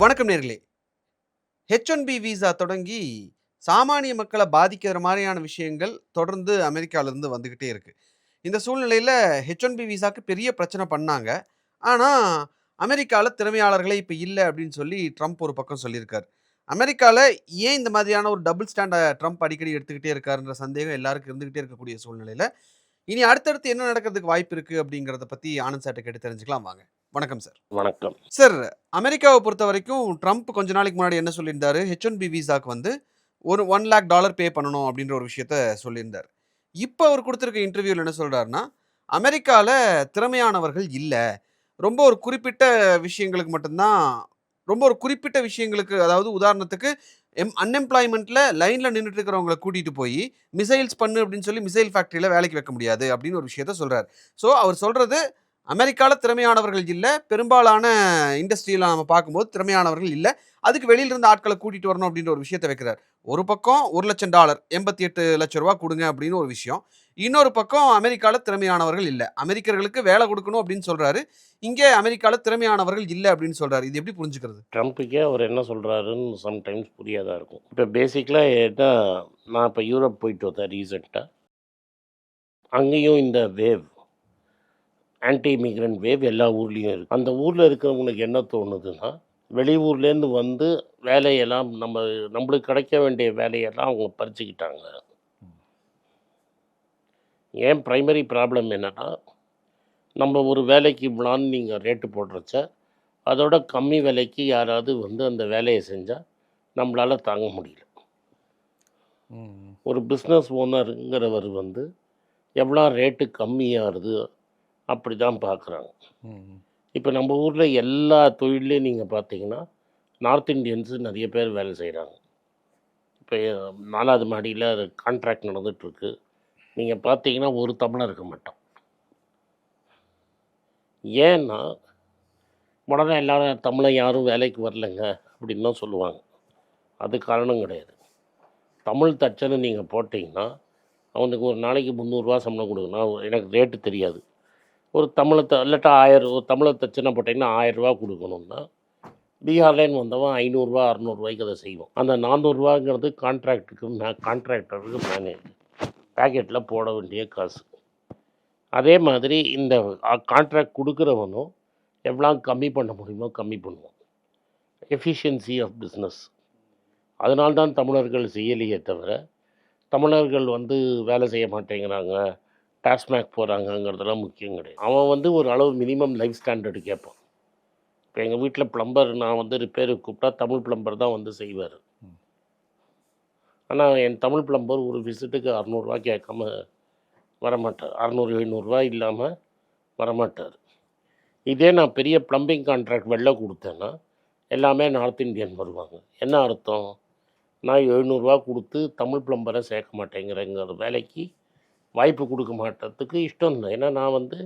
வணக்கம் நேர்களே. H one B visa தொடங்கி சாமானிய மக்களை பாதிக்கிற மாதிரியான விஷயங்கள் தொடர்ந்து அமெரிக்காவிலேருந்து வந்துக்கிட்டே இருக்குது இந்த சூழ்நிலையில் ஹெச் ஒன் பி விசாக்கு பெரிய பிரச்சனை பண்ணாங்க. ஆனால் அமெரிக்காவில் திறமையாளர்களே இப்போ இல்லை அப்படின்னு சொல்லி ட்ரம்ப் ஒரு பக்கம் சொல்லியிருக்கார். அமெரிக்காவில் ஏன் இந்த மாதிரியான ஒரு டபுள் ஸ்டாண்டை ட்ரம்ப் அடிக்கடி எடுத்துக்கிட்டே இருக்காருன்ற சந்தேகம் எல்லாருக்கும் இருந்துக்கிட்டே இருக்கக்கூடிய சூழ்நிலையில் இனி அடுத்தடுத்து என்ன நடக்கிறதுக்கு வாய்ப்பு இருக்குது அப்படிங்கிறத பற்றி ஆனந்த் சார்ட்ட கேட்டு தெரிஞ்சுக்கலாம். வாங்க. வணக்கம் சார் வணக்கம். சார் அமெரிக்காவை பொறுத்த வரைக்கும் ட்ரம்ப் கொஞ்ச நாளைக்கு முன்னாடி என்ன சொல்லியிருந்தாரு? ஹெச் ஒன் பி விசாக்கு வந்து ஒரு ஒன் லேக் டாலர் பே பண்ணணும் அப்படின்ற ஒரு விஷயத்த சொல்லியிருந்தார். இப்போ அவர் கொடுத்துருக்க இன்டர்வியூவில் என்ன சொல்கிறாருன்னா அமெரிக்காவில் திறமையானவர்கள் இல்லை. ரொம்ப ஒரு குறிப்பிட்ட விஷயங்களுக்கு மட்டும்தான் ரொம்ப ஒரு குறிப்பிட்ட விஷயங்களுக்கு அதாவது உதாரணத்துக்கு எம் அன்எம்ப்ளாய்மெண்ட்டில் லைனில் நின்றுட்டு இருக்கிறவங்கள கூட்டிகிட்டு போய் மிசைல்ஸ் பண்ணு அப்படின்னு சொல்லி மிசைல் ஃபேக்ட்ரியில் வேலைக்கு வைக்க முடியாது அப்படின்னு ஒரு விஷயத்த சொல்கிறார் ஸோ அவர் சொல்கிறது அமெரிக்காவில் திறமையானவர்கள் இல்லை பெரும்பாலான இண்டஸ்ட்ரியில் நம்ம பார்க்கும்போது திறமையானவர்கள் இல்லை. அதுக்கு வெளியிலிருந்து ஆட்களை கூட்டிகிட்டு வரணும் அப்படின்ற ஒரு விஷயத்தை வைக்கிறார். ஒரு பக்கம் ஒரு லட்சம் டாலர் எண்பத்தி எட்டு லட்ச ரூபா கொடுங்க அப்படின்னு ஒரு விஷயம். இன்னொரு பக்கம் அமெரிக்காவில் திறமையானவர்கள் இல்லை. அமெரிக்கர்களுக்கு வேலை கொடுக்கணும் அப்படின்னு சொல்கிறாரு இங்கே அமெரிக்காவில் திறமையானவர்கள் இல்லை அப்படின்னு சொல்கிறாரு இது எப்படி புரிஞ்சுக்கிறது? ட்ரம்ப்புக்கே அவர் என்ன சொல்கிறாருன்னு சம்டைம்ஸ் புரியாதா இருக்கும். இப்போ பேசிக்கலாக என்ன நான் இப்போ யூரோப் போயிட்டு வந்தேன் ரீசெண்டாக அங்கேயும் இந்த வேவ் ஆன்டி இமிக்ரெண்ட் வேவ் எல்லா ஊர்லேயும் இருக்குது அந்த ஊரில் இருக்கிறவங்களுக்கு என்ன தோணுதுன்னா வெளியூர்லேருந்து வந்து வேலையெல்லாம் நம்ம நம்மளுக்கு கிடைக்க வேண்டிய வேலையெல்லாம் அவங்க பறிச்சுக்கிட்டாங்க. ஏன்? ப்ரைமரி ப்ராப்ளம் என்னென்னா நம்ம ஒரு வேலைக்கு இவ்வளான்னு நீங்கள் ரேட்டு போடுறச்ச அதோட கம்மி விலைக்கு யாராவது வந்து அந்த வேலையை செஞ்சால் நம்மளால் தாங்க முடியல. ஒரு பிஸ்னஸ் ஓனருங்கிறவர் வந்து எவ்வளோ ரேட்டு கம்மியாகுது அப்படி தான் பார்க்குறாங்க இப்போ நம்ம ஊரில் எல்லா தொழிலையும் நீங்கள் பார்த்தீங்கன்னா நார்த் இந்தியன்ஸு நிறைய பேர் வேலை செய்கிறாங்க இப்போ நாலாவது மாடியில் கான்ட்ராக்ட் நடந்துகிட்ருக்கு நீங்கள் பார்த்தீங்கன்னா ஒரு தமிழர் இருக்க மாட்டோம். ஏன்னா உடனே எல்லாரும் தமிழை யாரும் வேலைக்கு வரலைங்க அப்படின்னு தான் சொல்லுவாங்க. அது காரணம் கிடையாது. தமிழ் தச்சனை நீங்கள் போட்டிங்கன்னா அவனுக்கு ஒரு நாளைக்கு முந்நூறுரூவா சம்பளம் கொடுக்கணும். எனக்கு ரேட்டு தெரியாது. ஒரு தமிழத்தை இல்லாட்டா ஆயிரம் ஒரு தமிழை தச்சனை போட்டிங்கன்னா ஆயிரரூவா கொடுக்கணும்னா பீகார்லேன்னு வந்தவன் ஐநூறுரூவா அறநூறுவாய்க்கு அதை செய்வோம் அந்த நானூறுரூவாங்கிறது கான்ட்ராக்டுக்கு மே கான்ட்ராக்டருக்கு மேனேஜ். பேக்கெட்டில் போட வேண்டிய காசு. அதே மாதிரி இந்த கான்ட்ராக்ட் கொடுக்குறவனும் எவ்வளோ கம்மி பண்ண முடியுமோ கம்மி பண்ணுவோம் எஃபிஷியன்சி ஆஃப் பிஸ்னஸ் அதனால்தான் தமிழர்கள் செய்யலையே தவிர தமிழர்கள் வந்து வேலை செய்ய மாட்டேங்கிறாங்க. டாஸ்மேக் போகிறாங்கங்கிறதெல்லாம் முக்கியம் கிடையாது. அவன் வந்து ஒரு அளவு மினிமம் லைஃப் ஸ்டாண்டர்டு கேட்பான். இப்போ எங்கள் வீட்டில் ப்ளம்பர் நான் வந்து ரிப்பேருக்கு கூப்பிட்டா தமிழ் ப்ளம்பர் தான் வந்து செய்வார். ஆனால் என் தமிழ் ப்ளம்பர் ஒரு விசிட்டுக்கு அறநூறுவா கேட்காம வரமாட்டார். அறநூறு எழுநூறுவா இல்லாமல் வரமாட்டார். இதே நான் பெரிய ப்ளம்பிங் கான்ட்ராக்ட் வெளில கொடுத்தேன்னா எல்லாமே நார்த் இந்தியன் வருவாங்க. என்ன அர்த்தம்? நான் எழுநூறுவா கொடுத்து தமிழ் ப்ளம்பரை சேர்க்க மாட்டேங்கிறேங்கிற வேலைக்கு வாய்ப்பு கொடுக்க மாட்டதுக்கு இஷ்டம் இல்லை ஏன்னா நான் வந்து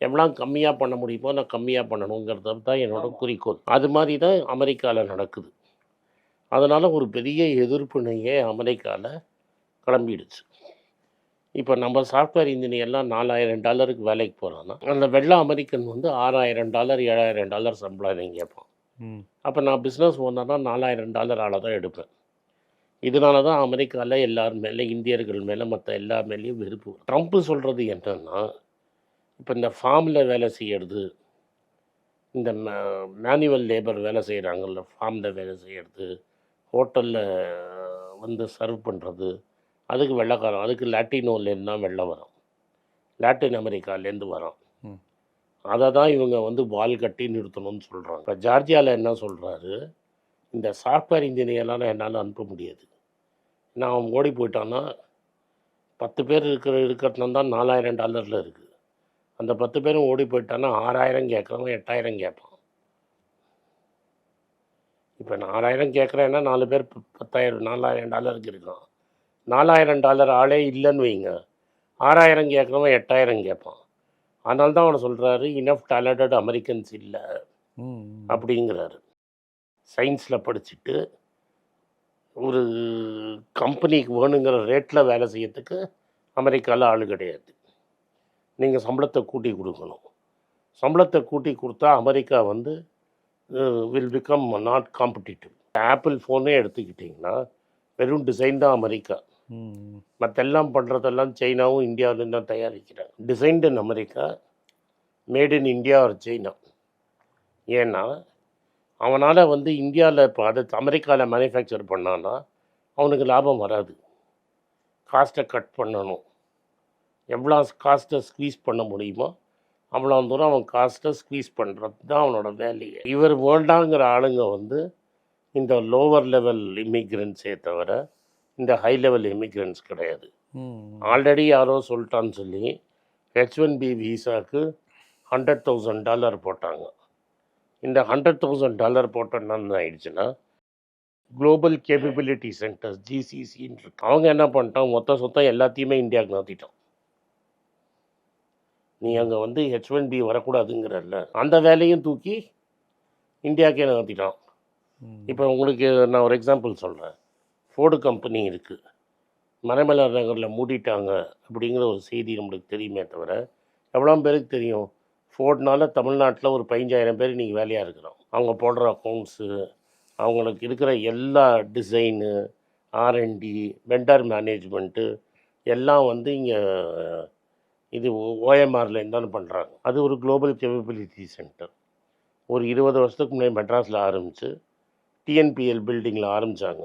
எவ்வளோ கம்மியாக பண்ண முடியுமோ நான் கம்மியாக பண்ணணுங்கிறது தான் என்னோட குறிக்கோள். அது மாதிரி தான் அமெரிக்காவில் நடக்குது. அதனால் ஒரு பெரிய எதிர்ப்பினையே அமெரிக்காவில் கிளம்பிடுச்சு. இப்போ நம்ம சாஃப்ட்வேர் இன்ஜினியர்லாம் நாலாயிரம் டாலருக்கு வேலைக்கு போகிறான்னா அந்த வெள்ளை அமெரிக்கன் வந்து ஆறாயிரம் டாலர் ஏழாயிரம் டாலர் சம்பளம் கேட்பான் அப்போ நான் பிஸ்னஸ் ஓனர்னா நாலாயிரம் டாலர் ஆளை தான் எடுப்பேன். இதனால தான் அமெரிக்காவில் எல்லார் மேலே இந்தியர்கள் மேலே மற்ற எல்லா மேலேயும் வெறுப்பு. ட்ரம்ப்பு சொல்கிறது என்னன்னா இப்போ இந்த ஃபார்மில் வேலை செய்யறது இந்த மேனுவல் லேபர் வேலை செய்கிறாங்கல்ல ஃபார்மில் வேலை செய்கிறது ஹோட்டலில் வந்து சர்வ் பண்ணுறது அதுக்கு வெள்ளைக்காரன் அதுக்கு லாட்டினோலேருந்து தான் வெள்ளை வரும் லாட்டின் அமெரிக்காலேருந்து வரோம். அதை தான் இவங்க வந்து வால் கட்டி நிறுத்தணும்னு சொல்கிறாங்க இப்போ ஜார்ஜியாவில் என்ன சொல்கிறாரு இந்த சாஃப்ட்வேர் இன்ஜினியர்லாம் என்னால் அனுப்ப முடியாது நான் ஓடி போயிட்டான்னா பத்து பேர் இருக்கிற இருக்கிறதுல தான் நாலாயிரம் டாலரில் இருக்குது அந்த பத்து பேரும் ஓடி போயிட்டான்னா ஆறாயிரம் கேட்குறவன் எட்டாயிரம் கேட்பான். இப்போ நான் ஆறாயிரம் கேட்குறேன்னா நாலு பேர் பத்தாயிரம் நாலாயிரம் டாலருக்கு இருக்கான். நாலாயிரம் டாலர் ஆளே இல்லைன்னு வைங்க. ஆறாயிரம் கேட்குறவன் எட்டாயிரம் கேட்பான். அதனால தான் அவனை சொல்கிறாரு இனஃப் டேலண்டட் அமெரிக்கன்ஸ் இல்லை. அப்படிங்கிறாரு. சயின்ஸில் படிச்சுட்டு ஒரு கம்பெனிக்கு வேணுங்கிற ரேட்டில் வேலை செய்யறதுக்கு அமெரிக்காவில் ஆள் கிடையாது. நீங்கள் சம்பளத்தை கூட்டி கொடுக்கணும். சம்பளத்தை கூட்டி கொடுத்தா அமெரிக்கா வந்து will become not competitive apple ஃபோனே எடுத்துக்கிட்டிங்கன்னா வெறும் டிசைன் தான் அமெரிக்கா. மற்றெல்லாம் பண்ணுறதெல்லாம் சைனாவும் இந்தியாவிலும் தான் தயாரிக்கிறாங்க. Designed in America made in India ஒரு சைனா ஏன்னா அவனால் வந்து இந்தியாவில் இப்போ அதை அமெரிக்காவில் மேனுஃபேக்சர் பண்ணான்னா அவனுக்கு லாபம் வராது. காஸ்ட்டை கட் பண்ணணும். எவ்வளோ காஸ்ட்டை ஸ்க்வீஸ் பண்ண முடியுமோ அவ்வளோ தூரம் அவன் காஸ்ட்டை ஸ்க்வீஸ் பண்ணுறது தான் அவனோட வேலையை. இவர் வேண்டாங்கிற ஆளுங்க வந்து இந்த லோவர் லெவல் இமிக்ரெண்ட்ஸே தவிர இந்த ஹை லெவல் இமிக்ரெண்ட்ஸ் கிடையாது. ஆல்ரெடி யாரோ சொல்லிட்டான்னு சொல்லி ஹெச் ஒன் பி விசாக்கு ஹண்ட்ரட் தௌசண்ட் டாலர் போட்டாங்க. இந்த ஹண்ட்ரட் தௌசண்ட் டாலர் போட்டோன்னா ஆயிடுச்சுன்னா குளோபல் கேப்பபிலிட்டி சென்டர்ஸ் ஜிசிசின்னு இருக்கு. அவங்க என்ன பண்ணிட்டோம் மொத்த சொத்தம் எல்லாத்தையுமே இந்தியாவுக்கு நகர்த்திட்டோம் நீ அங்கே வந்து ஹெச் ஒன் பி வரக்கூடாதுங்கிறல்ல. அந்த வேலையும் தூக்கி இந்தியாவுக்கே நகர்த்திட்டான் ம். இப்போ உங்களுக்கு நான் ஒரு எக்ஸாம்பிள் சொல்கிறேன் ஃபோர்டு கம்பெனி இருக்குது மறைமலர் நகரில் மூடிட்டாங்க அப்படிங்கிற ஒரு செய்தி நம்மளுக்கு தெரியுமே தவிர எவ்வளோ பேருக்கு தெரியும்? ஃபோர்ட்னால தமிழ்நாட்டில் ஒரு பதினஞ்சாயிரம் பேர் இன்றைக்கி வேலையாக இருக்கிறோம். அவங்க போடுற அக்கௌண்ட்ஸு அவங்களுக்கு இருக்கிற எல்லா டிசைனு ஆர்என்டி வெண்டர் மேனேஜ்மெண்ட்டு எல்லாம் வந்து இங்கே இது ஓஎம்ஆர்லேருந்து தானே பண்ணுறாங்க அது ஒரு குளோபல் கேப்பபிலிட்டி சென்டர் ஒரு இருபது வருஷத்துக்கு முன்னாடி மெட்ராஸில் ஆரம்பித்து டிஎன்பிஎல் பில்டிங்கில் ஆரம்பித்தாங்க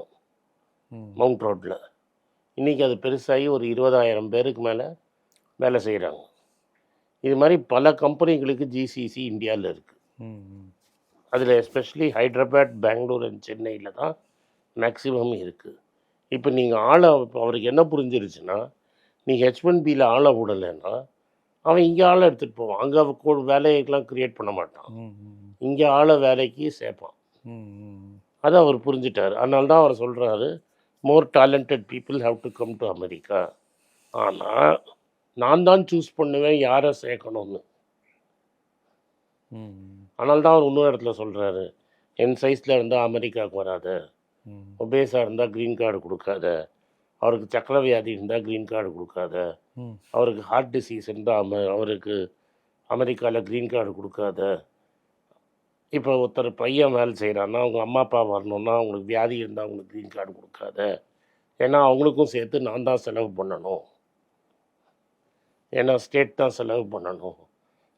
மவுண்ட் ரோட்டில் இன்றைக்கி அது பெருசாகி ஒரு இருபதாயிரம் பேருக்கு மேலே வேலை செய்கிறாங்க இது மாதிரி பல கம்பெனிகளுக்கு ஜிசிசி இந்தியாவில் இருக்குது அதில் எஸ்பெஷலி ஹைதராபாத் பெங்களூர் அண்ட் சென்னையில் தான் மேக்ஸிமம் இருக்குது இப்போ நீங்கள் ஆளை இப்போ அவருக்கு என்ன புரிஞ்சிருச்சுன்னா நீங்கள் ஹெச் ஒன் பியில் ஆளை விடலைன்னா அவன் இங்கே ஆளை எடுத்துகிட்டு போவான். அங்கே வேலையெல்லாம் க்ரியேட் பண்ண மாட்டான். இங்கே ஆளை வேலைக்கு சேர்ப்பான். அதை அவர் புரிஞ்சிட்டார். அதனால தான் அவர் சொல்கிறாரு more talented people have to come to America ஆனால் நான் தான் சூஸ் பண்ணுவேன் யாரை சேர்க்கணும்னு. அதனால தான் அவர் இன்னொரு இடத்துல சொல்கிறாரு என் சைஸில் இருந்தால் அமெரிக்காவுக்கு வராத. ஒபேஸாக இருந்தால் க்ரீன் கார்டு கொடுக்காத. அவருக்கு சக்கரை வியாதி இருந்தால் க்ரீன் கார்டு கொடுக்காத அவருக்கு ஹார்ட் டிசீஸ் இருந்தால் அம அவருக்கு அமெரிக்காவில் க்ரீன் கார்டு கொடுக்காத. இப்போ ஒருத்தர் பையன் வேலை செய்கிறான்னா அவங்க அம்மா அப்பா வரணுன்னா அவங்களுக்கு வியாதி இருந்தால் அவங்களுக்கு க்ரீன் கார்டு கொடுக்காத. ஏன்னா அவங்களுக்கும் சேர்த்து நான் தான் செலவு பண்ணணும். ஏன்னா ஸ்டேட் தான் செலவு பண்ணணும்.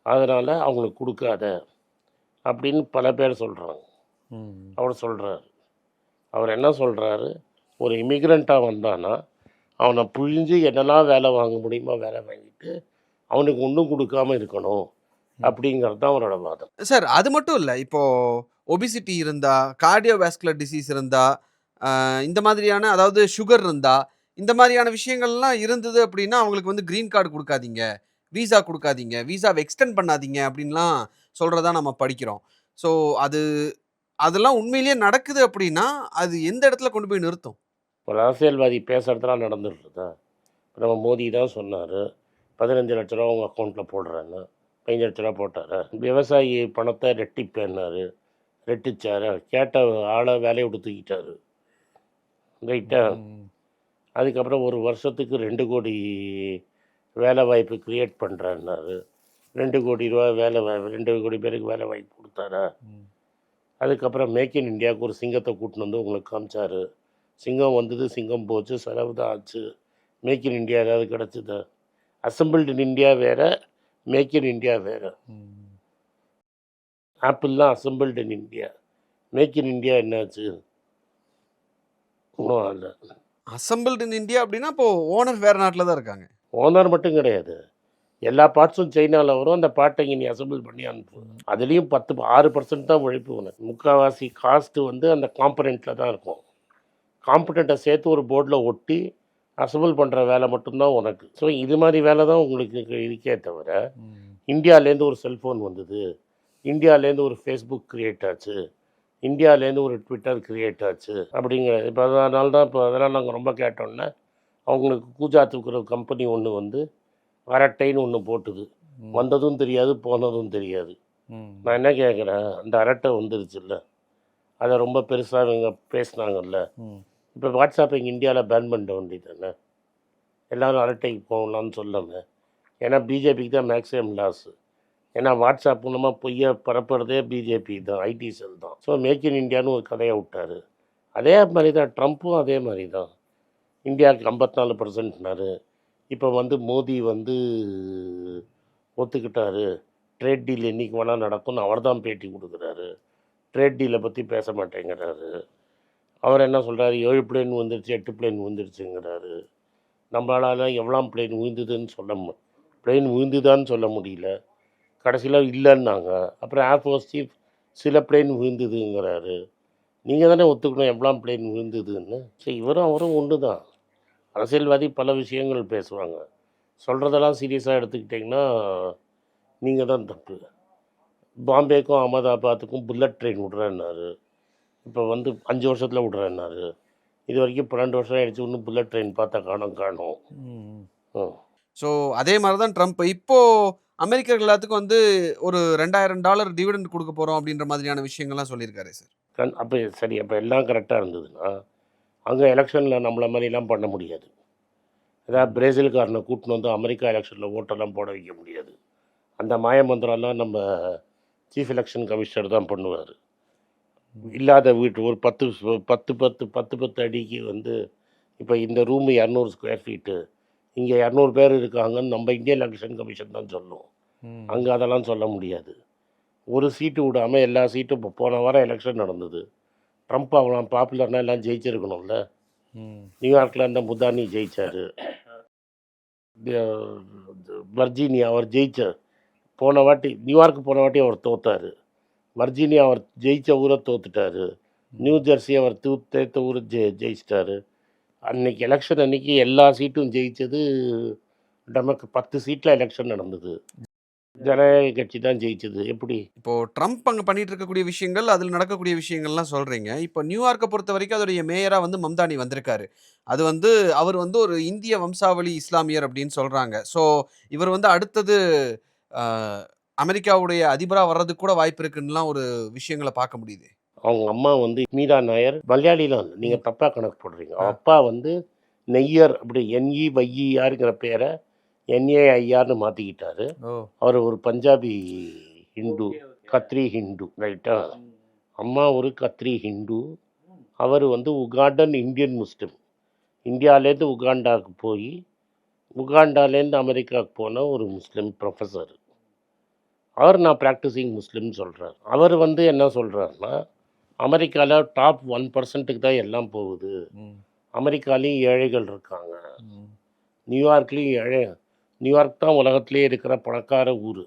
அதனால் அவங்களுக்கு கொடுக்காத அப்படின்னு பல பேர் சொல்கிறாங்க அவர் சொல்கிறாரு அவர் என்ன சொல்கிறாரு ஒரு இமிக்ரெண்ட்டாக வந்தானா அவனை புழிஞ்சு என்னெல்லாம் வேலை வாங்க முடியுமோ வேலை வாங்கிட்டு அவனுக்கு ஒன்றும் கொடுக்காம இருக்கணும் அப்படிங்கிறது தான் அவரோட வாதம். சார் அது மட்டும் இல்லை. இப்போ ஒபிசிட்டி இருந்தா கார்டியோவாஸ்குலர் டிசீஸ் இருந்தா ஆஹ் இந்த மாதிரியான அதாவது சுகர் இருந்தா இந்த மாதிரியான விஷயங்கள்லாம் இருந்தது அப்படின்னா அவங்களுக்கு வந்து கிரீன் கார்டு கொடுக்காதீங்க. விசா கொடுக்காதீங்க. விசாவை எக்ஸ்டெண்ட் பண்ணாதீங்க அப்படின்லாம் சொல்றதா நம்ம படிக்கிறோம். ஸோ அது அதெல்லாம் உண்மையிலேயே நடக்குது அப்படின்னா அது எந்த இடத்துல கொண்டு போய் நிறுத்தும்? ஒரு அரசியல்வாதி பேசுகிறதுலாம் நடந்துருக்குதா இப்போ நம்ம மோடி தான் சொன்னார். பதினஞ்சு லட்ச ரூபா உங்கள் அக்கௌண்ட்டில் போடுறேன்னு. பதினஞ்சு லட்ச ரூபா போட்டார்? விவசாயி பணத்தை ரெட்டிப்பேன்னாரு. ரெட்டிச்சார். கேட்ட ஆளை வேலையை விட்டு தூக்கிட்டாரு. ரைட்டா அதுக்கப்புறம் ஒரு வருஷத்துக்கு ரெண்டு கோடி வேலை வாய்ப்பு க்ரியேட் பண்ணுறேன்னாரு ரெண்டு கோடி ரூபா வேலை வாய்ப்பு ரெண்டு கோடி பேருக்கு வேலை வாய்ப்பு கொடுத்தாரா அதுக்கப்புறம் மேக் இன் இந்தியாவுக்கு ஒரு சிங்கத்தை கூட்டின்னு வந்து உங்களுக்கு காமிச்சாரு. சிங்கம் வந்தது சிங்கம் போச்சு செலவு தான் ஆச்சு. மேக் இன் இந்தியா ஏதாவது கிடச்சிதா? அசம்பிள்டு இன் இந்தியா வேறு மேக் இன் இந்தியா வேறு. ஆப்பிள்லாம் assembled in India make in India என்னாச்சு? ஒன்றும் இல்லை அசம்பிள்டு இன் இந்தியா அப்படின்னா இப்போ ஓனர் வேற நாட்டில் தான் இருக்காங்க. ஓனர் மட்டும் கிடையாது. எல்லா பார்ட்ஸும் சைனாவில் வரும். அந்த பார்ட்டை இங்கே நீ அசம்பிள் பண்ணி அனுப்பு. அதுலேயும் பத்து ஆறு பர்சன்ட் தான் உழைப்பு உனக்கு. முக்கால்வாசி காஸ்ட்டு வந்து அந்த காம்பனண்ட்டில் தான் இருக்கும். காம்பனண்ட்டை சேர்த்து ஒரு போர்டில் ஒட்டி அசம்பிள் பண்ணுற வேலை மட்டும்தான் உனக்கு. ஸோ இது மாதிரி வேலை தான் உங்களுக்கு இருக்கே தவிர இந்தியாவிலேருந்து ஒரு செல்ஃபோன் வந்தது. இந்தியாவிலேருந்து ஒரு ஃபேஸ்புக் க்ரியேட் ஆச்சு. இந்தியாவிலேருந்து ஒரு ட்விட்டர் க்ரியேட் ஆச்சு அப்படிங்கிற இப்போ அதனால தான் இப்போ அதெல்லாம் நாங்கள் ரொம்ப கேட்டோன்னே அவங்களுக்கு கூஜா தூக்குற கம்பெனி ஒன்று வந்து அரட்டைன்னு ஒன்று போட்டுது. வந்ததும் தெரியாது போனதும் தெரியாது. நான் என்ன கேட்குறேன் அந்த அரட்டை வந்துருச்சுல்ல அதை ரொம்ப பெருசாக இவங்க பேசுனாங்கல்ல. இப்போ வாட்ஸ்அப் இங்கே இந்தியாவில் பேன் பண்ண வேண்டியதானே எல்லோரும் அரட்டைக்கு போகலான்னு சொல்லாமல் ஏன்னா பிஜேபிக்கு தான் மேக்ஸிமம் லாஸு ஏன்னா வாட்ஸ்அப் மூலமாக பொய்யை பரப்புறதே பிஜேபி தான் ஐடி செல் தான். ஸோ மேக் இன் இந்தியான்னு ஒரு கதையை விட்டார். அதே மாதிரி தான் ட்ரம்ப்பும் அதே மாதிரி தான். இந்தியாவுக்கு ஐம்பத்தி நாலு பர்சன்ட்னாரு இப்போ வந்து மோடி வந்து ஒத்துக்கிட்டாரு. ட்ரேட் டீல் என்றைக்கு வேணால் நடக்கும்னு அவர் தான் பேட்டி கொடுக்குறாரு. ட்ரேட் டீலை பற்றி பேச மாட்டேங்கிறாரு. அவர் என்ன சொல்கிறாரு ஏழு பிளேன் வந்துருச்சு எட்டு பிளேன் வந்துருச்சுங்கிறாரு நம்மளால் எவ்வளோ பிளேன் விழுந்ததுன்னு சொல்ல பிளேன் விழுந்துதான்னு சொல்ல முடியல. கடைசியில் இல்லைன்னாங்க. அப்புறம் ஏர்ஃபோர்ஸ் சீஃப் சில பிளேன் விழுந்ததுங்கிறாரு. நீங்கள் தானே ஒத்துக்கணும் எவ்வளோ பிளேன் விழுந்ததுன்னு. சரி இவரும் அவரும் ஒன்று தான் அரசியல்வாதி பல விஷயங்கள் பேசுவாங்க. சொல்கிறதெல்லாம் சீரியஸாக எடுத்துக்கிட்டிங்கன்னா நீங்கள் தான் தப்பு. பாம்பேக்கும் அகமதாபாத்துக்கும் புல்லட் ட்ரெயின் விட்றேன்னாரு. இப்போ வந்து அஞ்சு வருஷத்தில் விட்றேன்னாரு. இது வரைக்கும் பன்னெண்டு வருஷம் ஆயிடுச்சு இன்னும் புல்லட் ட்ரெயின் பார்த்தா காணோம் காணோம். ம் ஸோ அதே மாதிரி தான் ட்ரம்ப். இப்போது அமெரிக்கர்கள் எல்லாத்துக்கும் வந்து ஒரு ரெண்டாயிரம் டாலர் டிவிடெண்ட் கொடுக்க போகிறோம் அப்படின்ற மாதிரியான விஷயங்கள்லாம் சொல்லியிருக்காரு சார். கண் அப்போ சரி அப்போ எல்லாம் கரெக்டாக இருந்ததுன்னா அங்கே எலெக்ஷனில் நம்மளை மாதிரிலாம் பண்ண முடியாது. ஏதாவது பிரேசில்காரனை கூட்டின்னு வந்து அமெரிக்கா எலெக்ஷனில் ஓட்டெல்லாம் போட வைக்க முடியாது. அந்த மாய மந்திரம்லாம் நம்ம சீஃப் எலெக்ஷன் கமிஷனர் தான் பண்ணுவார். இல்லாத வீட்டு ஒரு பத்து பத்து பத்து பத்து பத்து அடிக்கு வந்து இப்போ இந்த ரூமு இரநூறு ஸ்கொயர் ஃபீட்டு இங்கே இரநூறு பேர் இருக்காங்கன்னு நம்ம இந்தியன் எலெக்ஷன் கமிஷன் தான் சொல்லும். அங்கே அதெல்லாம் சொல்ல முடியாது. ஒரு சீட்டு விடாமல் எல்லா சீட்டும் இப்போ போன வாரம் எலெக்ஷன் நடந்தது. ட்ரம்ப் அவ்வளோ பாப்புலர்னா எல்லாம் ஜெயிச்சிருக்கணும்ல. நியூயார்க்கில் அந்த முதானி ஜெயிச்சார். வர்ஜீனியா அவர் ஜெயிச்சார் போன வாட்டி நியூயார்க் போன வாட்டி அவர் தோத்தார். வர்ஜீனியா அவர் ஜெயிச்ச ஊரை தோத்துட்டாரு. நியூ ஜெர்சி அவர் தூ தேத்த ஊரை ஜெ ஜெயிச்சிட்டாரு. அன்னைக்கு எலெக்ஷன் அன்னைக்கு எல்லா சீட்டும் ஜெயித்தது நமக்கு பத்து சீட்டில் எலெக்ஷன் நடந்தது. ஜனநாயக கட்சி தான் ஜெயிச்சது. எப்படி? இப்போ ட்ரம்ப் அங்கே பண்ணிட்டு இருக்கக்கூடிய விஷயங்கள் அதில் நடக்கக்கூடிய விஷயங்கள்லாம் சொல்றீங்க. இப்போ நியூயார்க்கை பொறுத்த வரைக்கும் அதோடைய மேயராக வந்து மம்தானி வந்திருக்காரு. அது வந்து அவர் வந்து ஒரு இந்திய வம்சாவளி இஸ்லாமியர் அப்படின்னு சொல்றாங்க. ஸோ இவர் வந்து அடுத்தது அமெரிக்காவுடைய அதிபரா வர்றதுக்கு கூட வாய்ப்பு இருக்குன்னுலாம் ஒரு விஷயங்களை பார்க்க முடியுது. அவங்க அம்மா வந்து மீரா நாயர் மலையாளிலாம் இல்லை நீங்கள் தப்பாக கணக்கு போடுறீங்க. அப்பா வந்து நெய்யர் அப்படி என்இ வைஇஆருங்கிற பேரை என்ஏஐஆர்னு மாற்றிக்கிட்டாரு அவர் ஒரு பஞ்சாபி ஹிந்து கத்ரி ஹிந்து ரைட்டா அம்மா ஒரு கத்ரி ஹிந்து. அவர் வந்து உகாண்டன் இந்தியன் முஸ்லீம். இந்தியாவிலேருந்து உகாண்டாவுக்கு போய் உகாண்டாலேருந்து அமெரிக்காவுக்கு போன ஒரு முஸ்லீம் ப்ரொஃபஸர் அவர் நான் ப்ராக்டிசிங் முஸ்லீம் சொல்கிறார் அவர் வந்து என்ன சொல்கிறாருன்னா அமெரிக்காவில் டாப் ஒன் பர்சன்ட்டுக்கு தான் எல்லாம் போகுது. அமெரிக்காலேயும் ஏழைகள் இருக்காங்க. நியூயார்க்லேயும் ஏழை நியூயார்க் தான் உலகத்திலே இருக்கிற பணக்கார ஊர்.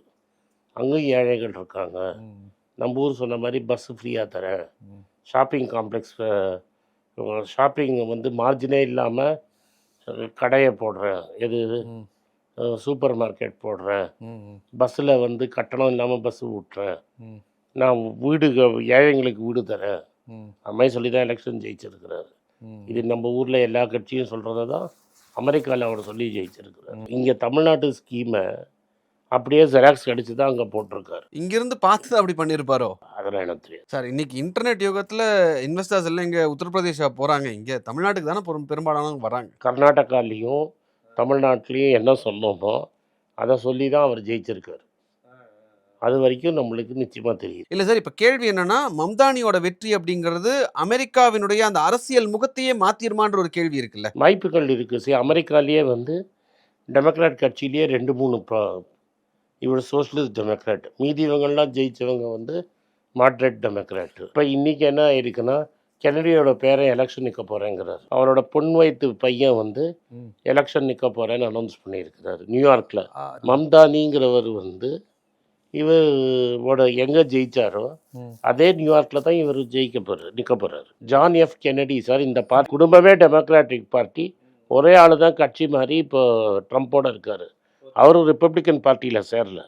அங்கேயும் ஏழைகள் இருக்காங்க. நம்ம ஊர் சொன்ன மாதிரி பஸ்ஸு ஃப்ரீயாக தரேன் ஷாப்பிங் காம்ப்ளெக்ஸ் ஷாப்பிங் வந்து மார்ஜினே இல்லாமல் கடையை போடுறேன் எது சூப்பர் மார்க்கெட் போடுறேன் பஸ்ஸில் வந்து கட்டணம் இல்லாமல் பஸ்ஸு விட்றேன் ம். நான் வீடு ஏழைங்களுக்கு வீடு தரேன் மாதிரி சொல்லி தான் எலெக்ஷன் ஜெயிச்சிருக்கிறாரு. இது நம்ம ஊரில் எல்லா கட்சியும் சொல்கிறத தான் அமெரிக்காவில் அவர் சொல்லி ஜெயிச்சிருக்கிறார். இங்கே தமிழ்நாட்டு ஸ்கீமை அப்படியே ஜெராக்ஸ் அடித்து தான் அங்கே போட்டிருக்காரு. இங்கிருந்து பார்த்து அப்படி பண்ணியிருப்பாரோ? அதெல்லாம் எனக்கு தெரியாது. சார் இன்னைக்கு இன்டர்நெட் யுகத்துல இன்வெஸ்டர்ஸ் எல்லாம் இங்க உத்தரப்பிரதேசா போறாங்க. இங்க தமிழ்நாட்டுக்கு தானே பெரும் பெரும்பாலானவங்க வராங்க. கர்நாடகாலேயும் தமிழ்நாட்டிலையும் என்ன சொன்னோமோ அதை சொல்லி தான் அவர் ஜெயிச்சிருக்காரு. அது வரைக்கும் நம்மளுக்கு நிச்சயமாக தெரியுது. இல்ல சார் இப்ப கேள்வி என்னன்னா மம்தானியோட வெற்றி அப்படிங்கிறது அமெரிக்காவினுடைய அந்த அரசியல் முகத்தையே மாத்திருமான்ற ஒரு கேள்வி இருக்குல்ல. வாய்ப்புகள் இருக்குது சரி அமெரிக்காலேயே வந்து டெமோக்ராட் கட்சியிலேயே ரெண்டு மூணு ப்ரா இவர் சோஷலிஸ்ட் டெமோக்ராட். மீதி இவங்கெல்லாம் ஜெயிச்சவங்க வந்து மாட்ரேட் டெமோக்ராட். இப்போ இன்றைக்கி என்ன ஆயிருக்குன்னா கெனடியோட பேரை எலெக்ஷன் நிற்க போகிறேங்கிறார் அவரோட பொன் வயிற்று பையன் வந்து. எலெக்ஷன் நிற்க போகிறேன்னு அனௌன்ஸ் பண்ணியிருக்கிறாரு நியூயார்க்கில் மம்தானிங்கிறவர் வந்து இவரோட எங்கே ஜெயிச்சாரோ அதே நியூயார்க்கில் தான் இவர் ஜெயிக்க போகிறார் நிற்க போகிறார் ஜான் எஃப் கெனடி சார் இந்த பார்ட்டி குடும்பமே டெமோக்ராட்டிக் பார்ட்டி ஒரே ஆள் தான் கட்சி மாதிரி இப்போ ட்ரம்ப்போட இருக்கார். அவரும் ரிப்பப்ளிக்கன் பார்ட்டியில் சேரல.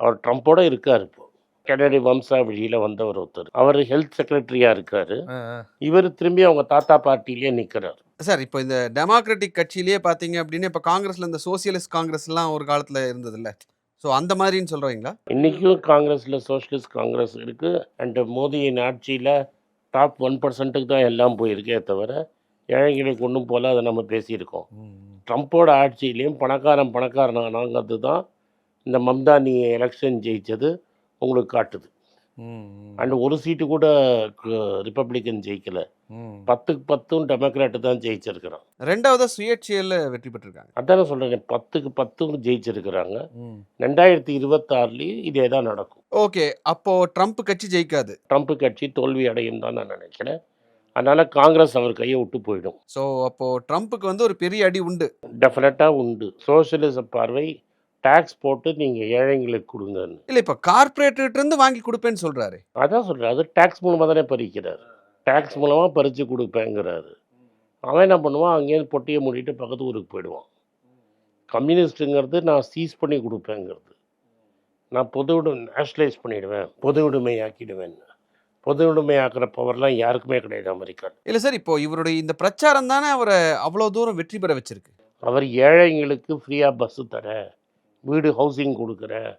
அவர் ட்ரம்ப்போட இருக்கார் இப்போ. கெனடி வம்சாவழியில் வந்தவர் ஒருத்தர். அவர் ஹெல்த் செக்ரட்டரியாக இருக்கார். இவர் திரும்பி அவங்க தாத்தா பார்ட்டிலேயே நிற்கிறார் சார் இப்போ இந்த டெமோக்ராட்டிக் கட்சியிலேயே பாத்தீங்க அப்படின்னு இப்ப காங்கிரஸ்ல இந்த சோசியலிஸ்ட் காங்கிரஸ் எல்லாம் ஒரு காலத்துல இருந்தது இல்ல ஸோ அந்த மாதிரின்னு சொல்றீங்களா? இன்றைக்கும் காங்கிரஸில் சோஷலிஸ்ட் காங்கிரஸ் இருக்குது அண்டு மோதியின் ஆட்சியில் டாப் ஒன் பர்சன்ட்டுக்கு தான் எல்லாம் போயிருக்கே தவிர ஏழைகளுக்கு ஒன்றும் போல அதை நம்ம பேசியிருக்கோம். ட்ரம்ப்போட ஆட்சியிலையும் பணக்காரன் பணக்காரனானாங்கிறது தான் இந்த மம்தானி எலெக்ஷன் ஜெயிச்சது உங்களுக்கு காட்டுது. அண்ட் ஒரு சீட்டு கூட ரிப்பப்ளிகன் ஜெயிக்கல. பத்துக்கு பத்தும் டெமோக்ராட்டு தான் ஜெயிச்சிருக்கிறான். ரெண்டாவதா சுயேட்சையில் வெற்றி பெற்றிருக்காங்க. அதானே சொல்கிறேன் பத்துக்கு பத்தும் ஜெயிச்சிருக்கிறாங்க. ரெண்டாயிரத்தி இருபத்தாறுலேயும் இதே தான் நடக்கும். ஓகே அப்போ ட்ரம்ப் கட்சி ஜெயிக்காது. ட்ரம்ப் கட்சி தோல்வி அடையும் தான் நான் நினைக்கிறேன். அதனால் காங்கிரஸ் அவர் கையை விட்டு போயிடும். ஸோ அப்போ ட்ரம்ப்புக்கு வந்து ஒரு பெரிய அடி உண்டு. டெஃபினட்டாக உண்டு. சோஷியலிச பார்வை டேக்ஸ் போட்டு நீங்கள் ஏழைங்களுக்கு கொடுங்கன்னு. இல்லை இப்போ கார்பரேட்டர்கிட்ட இருந்து வாங்கி கொடுப்பேன்னு சொல்றாரு. அதான் சொல்கிறேன் அது டேக்ஸ் மூலமாக தானே பறிக்கிறார். டேக்ஸ் மூலமாக பறித்து கொடுப்பேங்கிறாரு. அவன் என்ன பண்ணுவான்? அங்கேயிருந்து பொட்டியை மூடிட்டு பக்கத்து ஊருக்கு போயிடுவான். கம்யூனிஸ்ட்டுங்கிறது நான் சீஸ் பண்ணி கொடுப்பேங்கிறது. நான் பொது உடு நேஷ்னலைஸ் பண்ணிவிடுவேன் பொது உடைமை ஆக்கிடுவேன் பொது உடைமை ஆக்குற பவர்லாம் யாருக்குமே கிடையாது அமெரிக்கா இல்லை சார் இப்போ இவருடைய இந்த பிரச்சாரம் தானே அவரை அவ்வளோ தூரம் வெற்றி பெற வச்சிருக்கு? அவர் ஏழைங்களுக்கு ஃப்ரீயாக பஸ்ஸு தரேன் வீடு ஹவுசிங் கொடுக்குறேன்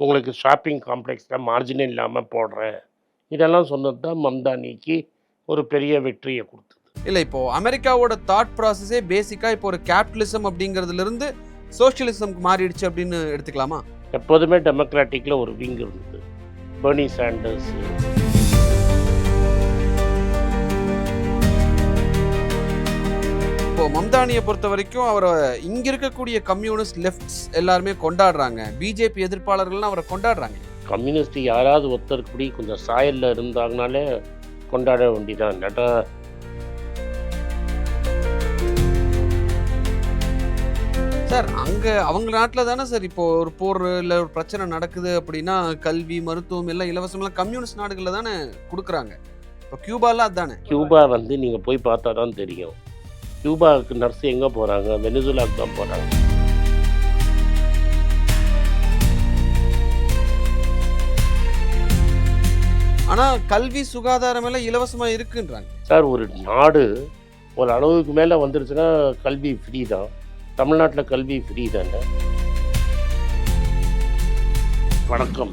உங்களுக்கு ஷாப்பிங் காம்ப்ளெக்ஸில் மார்ஜின் இல்லாமல் போடுறேன் இதெல்லாம் சொன்னது தான் மம்தானிக்கு ஒரு பெரிய வெற்றியை கொடுத்தது. இல்லை இப்போ அமெரிக்காவோட தாட் ப்ராசஸே பேசிக்காக இப்போ ஒரு கேபிட்டலிசம் அப்படிங்கிறதுல இருந்து சோஷியலிசம்க்கு மாறிடுச்சு அப்படின்னு எடுத்துக்கலாமா? எப்போதுமே டெமோக்ராட்டிக்கில் ஒரு விங் இருந்தது. பெர்னி சாண்டர்ஸ் இப்போ மம்தானியை பொறுத்த வரைக்கும் அவரை இங்க இருக்கக்கூடிய கம்யூனிஸ்ட் லெஃப்ட்ஸ் எல்லாருமே கொண்டாடுறாங்க. பிஜேபி எதிர்ப்பாளர்கள்லாம் அவரை கொண்டாடுறாங்க. கம்யூனிஸ்ட் யாராவது ஒருத்தருக்குடி கொஞ்சம் சாயலில் இருந்தாங்கனாலே கொண்டாட வேண்டியதான் இல்லாட்டா சார் அங்க அவங்க நாட்டில் தானே சார் இப்போ ஒரு போர் இல்லை ஒரு பிரச்சனை நடக்குது அப்படின்னா கல்வி மருத்துவம் எல்லாம் இலவசமெல்லாம் கம்யூனிஸ்ட் நாடுகளில் தானே கொடுக்குறாங்க. இப்போ கியூபாலாம் அதானே? கியூபா வந்து நீங்கள் போய் பார்த்தா தான் தெரியும். கியூபாவுக்கு நர்ஸ் எங்கே போகிறாங்க வெனிசுலாவுக்கு தான் போகிறாங்க ஆனால் கல்வி சுகாதாரம் எல்லாம் இலவசமாக இருக்குன்றாங்க. சார் ஒரு நாடு ஒரு அளவுக்கு மேலே வந்துருச்சுன்னா கல்வி ஃப்ரீ தான். தமிழ்நாட்டில் கல்வி ஃப்ரீ தானே? வணக்கம்.